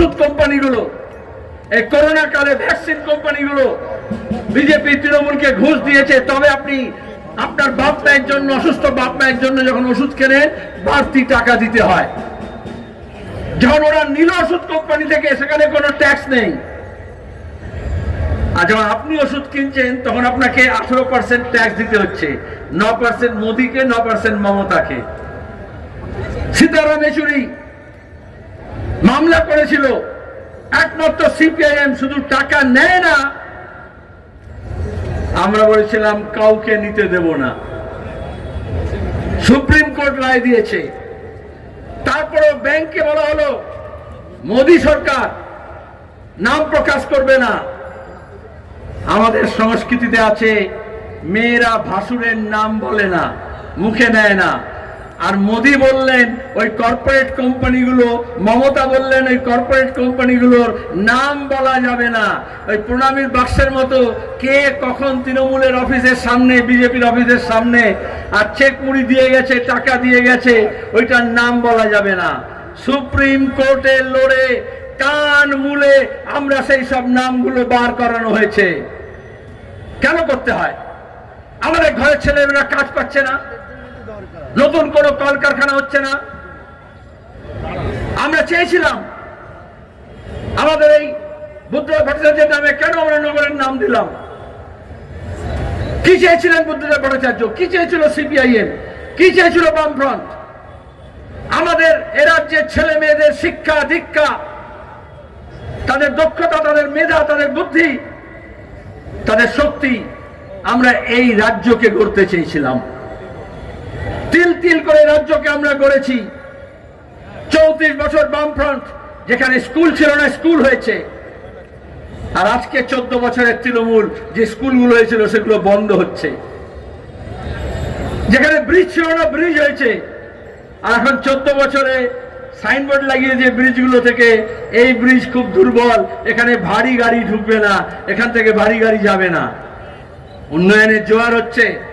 ওষুধ কোম্পানিগুলো, এই করোনা কালে ভ্যাকসিন কোম্পানিগুলো বিজেপি তৃণমূলকে ঘুষ দিয়েছে, তবে আপনি আপনার বাপ মায়ের জন্য, অসুস্থ বাপ মায়ের জন্য যখন ওষুধ কেনেন, বাড়তি টাকা দিতে হয়। যখন ওরা নীল ওষুধ কোম্পানি থেকে, সেখানে কোনো ট্যাক্স নেই। আর যখন আপনি ওষুধ কিনছেন, তখন আপনাকে আঠারো পার্সেন্ট ট্যাক্স দিতে হচ্ছে। ন পার্সেন্ট মোদীকে, ন পার্সেন্ট মমতাকে। সীতারাম yechuri মামলা করেছিল। একমাত্র সিপিআইএম শুধু টাকা নেয় না, আমরা বলেছিলাম কাউকে নিতে দেব না। সুপ্রিম কোর্ট রায় দিয়েছে। তারপরেও ব্যাংকে বলা হলো, মোদী সরকার নাম প্রকাশ করবে না। আমাদের সংস্কৃতিতে আছে, মেয়েরা ভাসুরের নাম বলে না, মুখে নেয় না। আর মোদি বললেন, ওই কর্পোরেট কোম্পানিগুলো মমতা বললেন, ওই কর্পোরেট কোম্পানিগুলোর নাম বলা যাবে না। ওই প্রণামীর বাক্সের মতো কে কখন তৃণমূলের অফিসের সামনে, বিজেপির অফিসের সামনে, আর চেক মুড়ি দিয়ে গেছে, টাকা দিয়ে গেছে, ওইটার নাম বলা যাবে না। সুপ্রিম কোর্টে লড়ে, কান মূলে আমরা সেই সব নামগুলো বার করানো হয়েছে। কেন করতে হয়? আমাদের ঘরের ছেলেমেয়েরা কাজ পাচ্ছে না। নতুন কোন কলকারখানা হচ্ছে না। আমরা চেয়েছিলাম, আমাদের এই বুদ্ধদেব ভট্টাচার্যের নামে কেন আমরা নগরের নাম দিলাম? কি চেয়েছিলেন বুদ্ধদেব ভট্টাচার্য? কি চেয়েছিল সিপিআইএম? কি চেয়েছিল বামফ্রন্ট? আমাদের এ রাজ্যের ছেলে মেয়েদের শিক্ষা, দীক্ষা, তাদের দক্ষতা, তাদের মেধা, তাদের বুদ্ধি, তাদের শক্তি আমরা এই রাজ্যকে গড়তে চেয়েছিলাম। তিল তিল করে রাজ্যকে আমরা গড়েছি। চৌত্রিশ বছর বামফ্রন্ট, যেখানে স্কুল ছিল না, স্কুল হয়েছে। আর আজকে চোদ্দ বছরের তৃণমূল যে স্কুলগুলো হয়েছিল, সেগুলো বন্ধ হচ্ছে। যেখানে ব্রিজ ছিল না, ব্রিজ হয়েছে। আর এখন চোদ্দ বছরে সাইনবোর্ড লাগিয়ে যে ব্রিজগুলো থেকে, এই ব্রিজ খুব দুর্বল, এখানে ভারী গাড়ি ঢুকবে না, এখান থেকে ভারী গাড়ি যাবে না। উন্নয়নের জোয়ার হচ্ছে।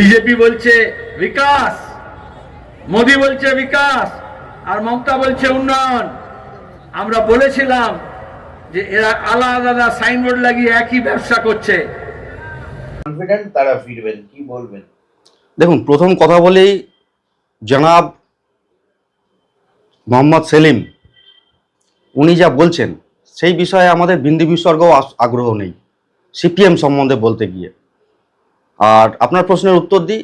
বিজেপি বলছে বিকাশ মোদি বলছে বিকাশ আর মমতা বলছে উন্নয়ন। আমরা বলেছিলাম যে এরা আলাদা আলাদা সাইনবোর্ড লাগিয়ে একই ব্যবসা করছে। কনফিডেন্ট তারা ফিরবেন কি বলবেন? দেখুন প্রথম কথা বলেই জনাব মোহাম্মদ সেলিম উনি যা বলছেন সেই বিষয়ে আমাদের বিন্দু বিসর্গও আস- আগ্রহ নেই সিপিএম সম্বন্ধে বলতে গিয়ে। আর আপনার প্রশ্নের উত্তর দিই।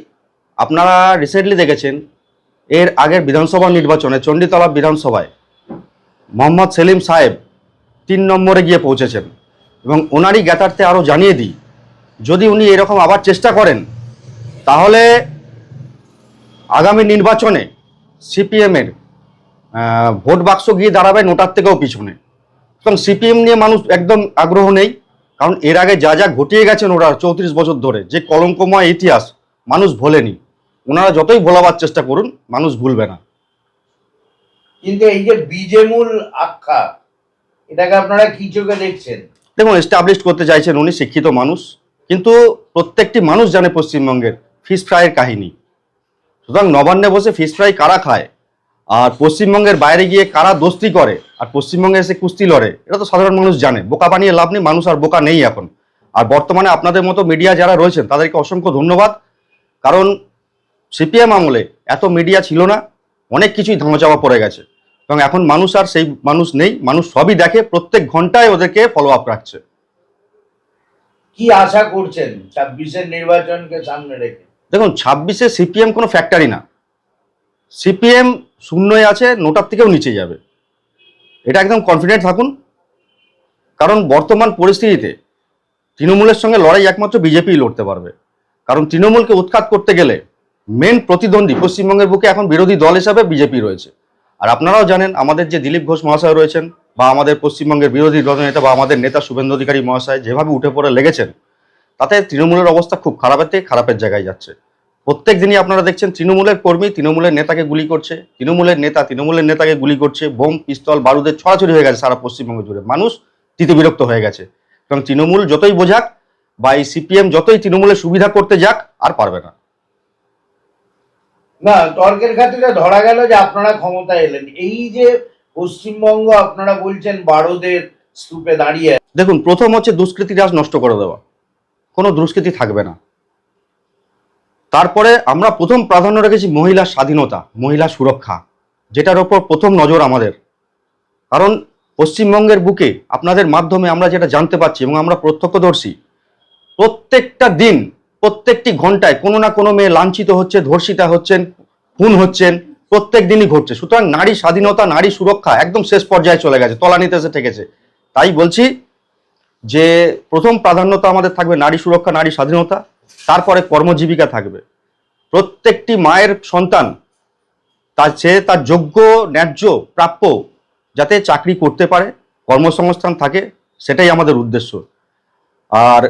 আপনারা রিসেন্টলি দেখেছেন, এর আগের বিধানসভা নির্বাচনে চণ্ডীতলা বিধানসভায় মোহাম্মদ সেলিম সাহেব তিন নম্বরে গিয়ে পৌঁছেছেন এবং ওনারই জ্ঞাতার্থে আরও জানিয়ে দিই, যদি উনি এরকম আবার চেষ্টা করেন, তাহলে আগামী নির্বাচনে সিপিএমের ভোট বাক্স গিয়ে দাঁড়াবে নোটার থেকেও পিছনে। এবং সিপিএম নিয়ে মানুষ একদম আগ্রহ নেই। কারণ এর আগে যা যা ঘটিয়ে গেছেন ওরা চৌত্রিশ বছর ধরে যে কলঙ্কময় ইতিহাস মানুষ ভোলেনি। ওনারা যতই ভোলাবার চেষ্টা করুন মানুষ ভুলবে না। কিন্তু এই যে বিজেমূল আখ্যা এটাকে আপনারা কি চোখে দেখছেন? দেখুন এস্টাবলিশ করতে চাইছেন উনি শিক্ষিত মানুষ কিন্তু প্রত্যেকটি মানুষ জানে পশ্চিমবঙ্গের ফিশ ফ্রাইয়ের কাহিনী। সুতরাং নবান্নে বসে ফিশ ফ্রাই কারা খায়? আর পশ্চিমবঙ্গের বাইরে গিয়ে কারা দোস্তি করে? আর পশ্চিমবঙ্গে এসে কুস্তি লড়ে? এটা তো সাধারণ মানুষ জানে। বোকা বানিয়ে লাভ নেই মানুষ আর বোকা নেই এখন। আর বর্তমানে আপনাদের মতো মিডিয়া যারা রয়েছেন তাদেরকে অসংখ্য ধন্যবাদ। কারণ সিপিএম আমলে এত মিডিয়া ছিল না অনেক কিছুই ধামাচাপা পড়ে গেছে। এবং এখন মানুষ আর সেই মানুষ নেই মানুষ সবই দেখে প্রত্যেক ঘন্টায় ওদেরকে ফলো আপ রাখছে। কি আশা করছেন ছাব্বিশের নির্বাচনকে সামনে রেখে? দেখুন ছাব্বিশে সিপিএম কোনো ফ্যাক্টরি না। সিপিএম শূন্যই আছে নোটার থেকেও নিচে যাবে। এটা একদম কনফিডেন্ট থাকুন। কারণ বর্তমান পরিস্থিতিতে তৃণমূলের সঙ্গে লড়াই একমাত্র বিজেপি লড়তে পারবে। কারণ তৃণমূলকে উৎখাত করতে গেলে মেন প্রতিদ্বন্দ্বী পশ্চিমবঙ্গের বুকে এখন বিরোধী দল হিসাবে বিজেপি রয়েছে। আর আপনারাও জানেন, আমাদের যে দিলীপ ঘোষ মহাশয় রয়েছেন বা আমাদের পশ্চিমবঙ্গের বিরোধী দলনেতা বা আমাদের নেতা শুভেন্দু অধিকারী মহাশয় যেভাবে উঠে পড়ে লেগেছেন, তাতে তৃণমূলের অবস্থা খুব খারাপের থেকে খারাপের জায়গায় যাচ্ছে। প্রত্যেক দিনই আপনারা দেখছেন তৃণমূলের কর্মী তৃণমূলের নেতাকে গুলি করছে তৃণমূলের নেতা তৃণমূলের নেতাকে গুলি করছে বোম পিস্তল বারুদের ছড়াছড়ি হয়ে গেছে সারা পশ্চিমবঙ্গ জুড়ে। মানুষ তিতে বিরক্ত হয়ে গেছে। এবং তৃণমূল যতই বোঝাক বা এই সিপিএম যতই তৃণমূলের সুবিধা করতে যাক আর পারবে না। না তর্কের খাতিরে ধরা গেল যে আপনারা ক্ষমতা এলেন। এই যে পশ্চিমবঙ্গ আপনারা বলছেন বারোদের স্তূপে দাঁড়িয়ে দেখুন প্রথম হচ্ছে দুষ্কৃতি রাজ নষ্ট করে দেওয়া। কোনো দুষ্কৃতি থাকবে না। তারপরে আমরা প্রথম প্রাধান্য রেখেছি মহিলা স্বাধীনতা, মহিলা সুরক্ষা, যেটার ওপর প্রথম নজর আমাদের। কারণ পশ্চিমবঙ্গের বুকে আপনাদের মাধ্যমে আমরা যেটা জানতে পারছি এবং আমরা প্রত্যক্ষদর্শী, প্রত্যেকটা দিন, প্রত্যেকটি ঘন্টায় কোনো না কোনো মেয়ে লাঞ্ছিত হচ্ছে, ধর্ষিতা হচ্ছেন, খুন হচ্ছেন, প্রত্যেক দিনই ঘটছে। সুতরাং নারী স্বাধীনতা, নারী সুরক্ষা একদম শেষ পর্যায়ে চলে গেছে, তলানিতে এসে ঠেকেছে। তাই বলছি যে প্রথম প্রাধান্যতা আমাদের থাকবে নারী সুরক্ষা, নারী স্বাধীনতা। তারপরে কর্মজীবিকা থাকবে। প্রত্যেকটি মায়ের সন্তান তার সে তার যোগ্য, ন্যায্য, প্রাপ্য যাতে চাকরি করতে পারে, কর্মসংস্থান থাকে, সেটাই আমাদের উদ্দেশ্য। আর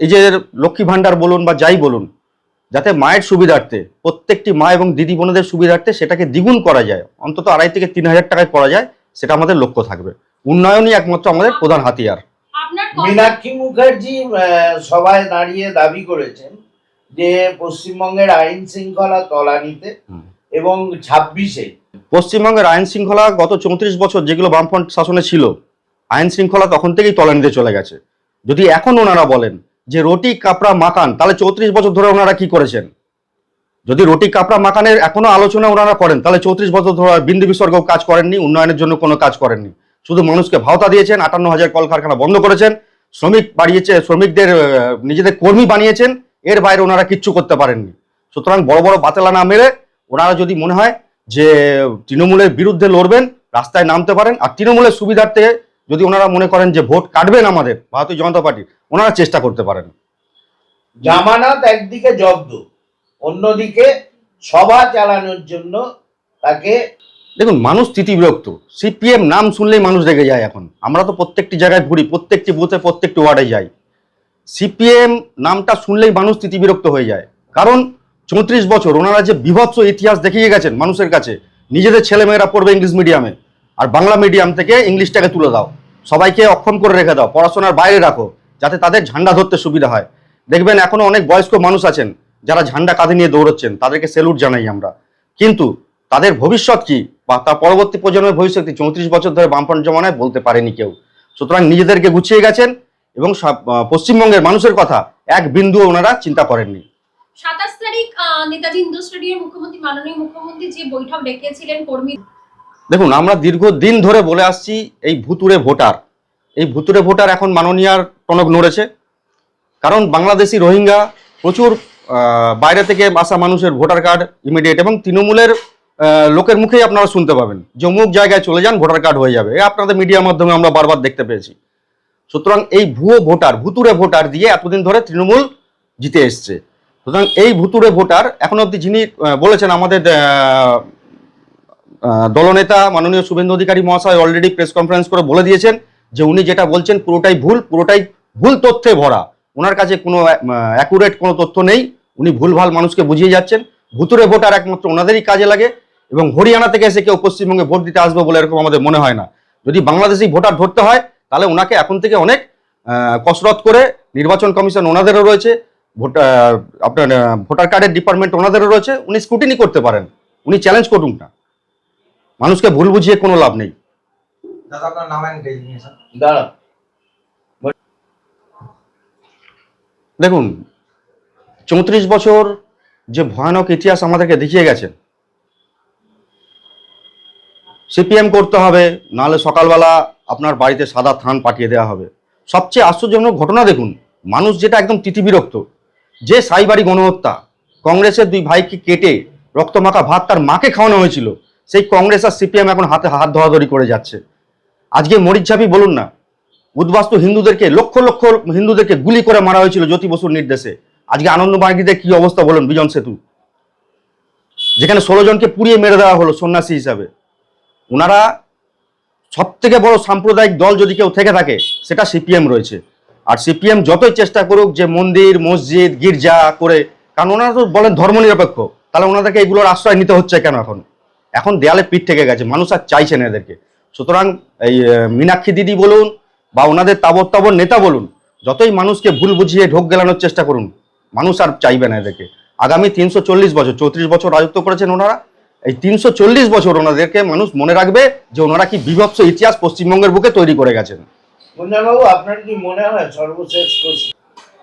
এই যে লক্ষ্মী ভাণ্ডার বলুন বা যাই বলুন, যাতে মায়ের সুবিধার্থে, প্রত্যেকটি মা এবং দিদি বোনদের সুবিধার্থে সেটাকে দ্বিগুণ করা যায়, অন্তত আড়াই থেকে তিন হাজার টাকায় করা যায়, সেটা আমাদের লক্ষ্য থাকবে। উন্নয়নই একমাত্র আমাদের প্রধান হাতিয়ার। মীনাক্ষী মুখার্জি সভায় দাঁড়িয়ে দাবি করেছেন যে পশ্চিমবঙ্গের আইন শৃঙ্খলা তলানিতে এবং ছাব্বিশে। পশ্চিমবঙ্গের আইন শৃঙ্খলা গত চৌত্রিশ বছর যেগুলো বামফ্রন্ট শাসনে ছিল আইন শৃঙ্খলা তখন থেকেই তলানিতে চলে গেছে। যদি এখন ওনারা বলেন যে রুটি কাপড়া মাকান তাহলে চৌত্রিশ বছর ধরে ওনারা কি করেছেন? যদি রুটি কাপড়া মাকানের এখনও আলোচনা ওনারা করেন তাহলে চৌত্রিশ বছর ধরে বিন্দু বিসর্গ কাজ করেননি উন্নয়নের জন্য কোনো কাজ করেননি। শুধু মানুষকে ভাওতা দিয়েছেন, আটান্ন হাজার কলকারখানা বন্ধ করেছেন, শ্রমিক বাড়িয়েছে, শ্রমিকদের নিজেদের কর্মী বানিয়েছেন, এর বাইরে ওনারা কিচ্ছু করতে পারেননি। সুতরাং বড় বড় বাতেলা না মেরে ওনারা যদি মনে হয় যে তৃণমূলের বিরুদ্ধে লড়বেন, রাস্তায় নামতে পারেন, আর তৃণমূলের সুবিধার্থে যদি ওনারা মনে করেন যে ভোট কাটবেন আমাদের, ভারতীয় জনতা পার্টি, ওনারা চেষ্টা করতে পারেন। জামানত একদিকে জব্দ, অন্যদিকে সভা চালানোর জন্য তাকে দেখুন, মানুষ স্থিতিবিরক্ত সিপিএম নাম শুনলেই মানুষ রেগে যায় এখন। আমরা তো প্রত্যেকটি জায়গায় ঘুরি, প্রত্যেকটি বুথে, প্রত্যেকটি ওয়ার্ডে যাই। সিপিএম নামটা শুনলেই মানুষ স্থিতিবিরক্ত হয়ে যায়। কারণ চৌত্রিশ বছর ওনারা যে বিভৎস ইতিহাস দেখিয়ে গেছেন মানুষের কাছে, নিজেদের ছেলেমেয়েরা পড়বে ইংলিশ মিডিয়ামে, আর বাংলা মিডিয়াম থেকে ইংলিশটাকে তুলে দাও। সবাইকে অক্ষম করে রেখে দাও, পড়াশোনার বাইরে রাখো, যাতে তাদের ঝান্ডা ধরতে সুবিধা হয়। দেখবেন, এখনও অনেক বয়স্ক মানুষ আছেন, যারা ঝান্ডা কাঁধে নিয়ে দৌড়চ্ছেন, তাদেরকে সেলুট জানাই আমরা। কিন্তু তাদের ভবিষ্যৎ কি? বা তার পরবর্তী প্রজন্মের ভবিষ্যৎ কি চৌত্রিশ বছর ধরে বামফ্রন্ট জমানায় বলতে পারেনি কেউ। সুতরাং নিজেদেরকে গুছিয়ে গেছেন এবং পশ্চিমবঙ্গের মানুষের কথা এক বিন্দু ওনারা চিন্তা করেননি। সাতাশ তারিখ নেতাজি মুখ্যমন্ত্রী মাননীয় মুখ্যমন্ত্রী যে বৈঠক ডেকেছিলেন কর্মী দেখুন আমরা দীর্ঘদিন ধরে বলে আসছি এই ভুতুরে ভোটার। এই ভুতুরে ভোটার এখন মাননীয়ার টনক নড়েছে। কারণ বাংলাদেশি রোহিঙ্গা প্রচুর বাইরে থেকে আসা মানুষের ভোটার কার্ড ইমিডিয়েট এবং তৃণমূলের লোকের মুখেই আপনারা শুনতে পাবেন। যে অমুক জায়গায় চলে যান, ভোটার কার্ড হয়ে যাবে। আপনাদের মিডিয়ার মাধ্যমে আমরা বারবার দেখতে পেয়েছি। সুতরাং এই ভুয়ো ভোটার ভুতুরে ভোটার দিয়ে এতদিন ধরে তৃণমূল জিতে এসছে। সুতরাং এই ভুতুরে ভোটার, এখন অবধি যিনি বলেছেন আমাদের দলনেতা মাননীয় শুভেন্দু অধিকারী মহাশয় অলরেডি প্রেস কনফারেন্স করে বলে দিয়েছেন যে উনি যেটা বলছেন পুরোটাই ভুল পুরোটাই ভুল তথ্যে ভরা। ওনার কাছে কোনো অ্যাকুরেট কোনো তথ্য নেই। উনি ভুলভাল মানুষকে বুঝিয়ে যাচ্ছেন। ভুতুরে ভোটার একমাত্র ওনাদেরই কাজে লাগে। এবং হরিয়ানা থেকে এসে কেউ পশ্চিমবঙ্গে ভোট দিতে আসবে বলে এরকম আমাদের মনে হয় না। যদি বাংলাদেশি ভোটার ধরতে হয় তাহলে ওনাকে এখন থেকে অনেক কসরত করে নির্বাচন কমিশন ওনাদেরও রয়েছে ভোট আপনার ভোটার কার্ডের ডিপার্টমেন্ট ওনাদেরও রয়েছে উনি স্কুটিনি করতে পারেন উনি চ্যালেঞ্জ করুন না। মানুষকে ভুল বুঝিয়ে কোনো লাভ নেই। দাদা আপনার নাম অ্যান্ড ডেজিগনেশন দাঁড়া। দেখুন চৌত্রিশ বছর যে ভয়ানক ইতিহাস আমাদেরকে দেখিয়ে গেছেন সিপিএম করতে হবে, নাহলে সকালবেলা আপনার বাড়িতে সাদা থান পাঠিয়ে দেওয়া হবে। সবচেয়ে আশ্চর্যজনক ঘটনা দেখুন, মানুষ যেটা একদম তিতিবিরক্ত, যে সাইবাড়ি গণহত্যা, কংগ্রেসের দুই ভাইকে কেটে রক্তমাখা ভাত তার মাকে খাওয়ানো হয়েছিল, সেই কংগ্রেস আর সিপিএম এখন হাতে হাত ধরাধরি করে যাচ্ছে। আজকে মরিচঝাপি বলুন না, উদ্বাস্তু হিন্দুদেরকে, লক্ষ লক্ষ হিন্দুদেরকে গুলি করে মারা হয়েছিল জ্যোতি বসুর নির্দেশে। আজকে আনন্দ মার্গিদের কি অবস্থা বলুন, বিজন সেতু। যেখানে ষোলো জনকে পুড়িয়ে মেরে দেওয়া হলো সন্ন্যাসী হিসাবে। ওনারা সব থেকে বড় সাম্প্রদায়িক দল যদি কেউ থেকে থাকে, সেটা সিপিএম রয়েছে। আর সিপিএম যতই চেষ্টা করুক যে মন্দির, মসজিদ, গির্জা করে, কারণ ওনারা তো বলেন ধর্মনিরপেক্ষ, তাহলে ওনাদেরকে এগুলোর আশ্রয় নিতে হচ্ছে কেন এখন? এখন দেয়ালে পিঠ থেকে গেছে, মানুষ আর চাইছে না এদেরকে। সুতরাং এই মীনাক্ষী দিদি বলুন বা ওনাদের তাবর তাবর নেতা বলুন, যতই মানুষকে ভুল বুঝিয়ে ঢোক গেলানোর চেষ্টা করুন, মানুষ আর চাইবে না এদেরকে। আগামী তিনশো চল্লিশ বছর, চৌত্রিশ বছর রাজত্ব করেছেন ওনারা এই তিনশো চল্লিশ বছর ওনাদেরকে মানুষ মনে রাখবে যে ওনারা কি বিভৎস ইতিহাস পশ্চিমবঙ্গের বুকে তৈরি করে গেছেন। আপনার কি মনে হয় সর্বশেষ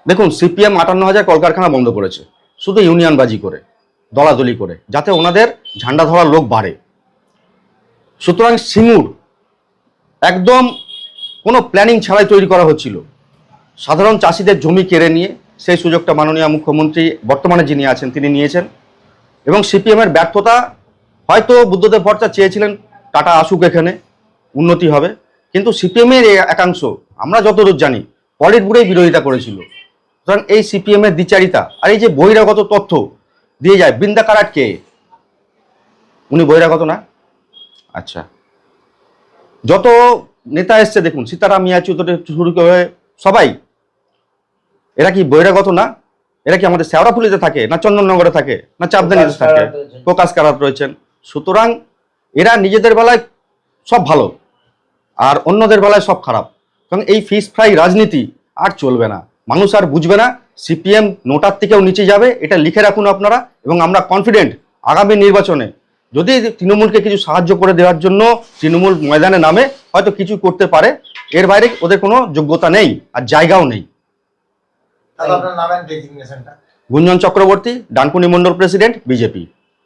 দেখুন সিপিএম আটান্ন হাজার কলকারখানা বন্ধ করেছে। শুধু ইউনিয়নবাজি করে দলাদলি করে যাতে ওনাদের ঝান্ডা ধরার লোক বাড়ে। সুতরাং সিঙ্গুর একদম কোনো প্ল্যানিং ছাড়াই তৈরি করা হচ্ছিল। সাধারণ চাষিদের জমি কেড়ে নিয়ে সেই সুযোগটা মাননীয় মুখ্যমন্ত্রী বর্তমানে যিনি আছেন তিনি নিয়েছেন। এবং সিপিএমের ব্যর্থতা হয়তো বুদ্ধদেব ভট্টা চেয়েছিলেন টাটা আসুক এখানে উন্নতি হবে। কিন্তু সিপিএমের একাংশ আমরা যতদূর জানি পলিট বুড়েই বিরোধিতা করেছিল। সুতরাং এই সিপিএম এর দ্বিচারিতা আর এই যে বহিরাগত তথ্য দিয়ে যায় বৃন্দা কারাট কে? উনি বহিরাগত না? আচ্ছা। যত নেতা এসছে দেখুন সীতারাম ইয়াচু শুরু করে সবাই এরা কি বহিরাগত না? এরা কি আমাদের শেওড়াফুলিতে থাকে না চন্দননগরে থাকে না চাপদানিতে থাকে? প্রকাশ কারাত রয়েছেন। সুতরাং এরা নিজেদের বেলায় সব ভালো আর অন্যদের বেলায় সব খারাপ। কারণ এই ফিস ফ্রাই রাজনীতি আর চলবে না। মানুষ আর বুঝবে না সিপিএম নোটার থেকেও নিচে যাবে এটা লিখে রাখুন আপনারা এবং আমরা কনফিডেন্ট আগামী নির্বাচনে। যদি তৃণমূলকে কিছু সাহায্য করে দেওয়ার জন্য তৃণমূল ময়দানে নামে হয়তো কিছু করতে পারে। এর বাইরে ওদের কোনো যোগ্যতা নেই আর জায়গাও নেই। Gunjan Chakraborty Dankuni mandal president BJP.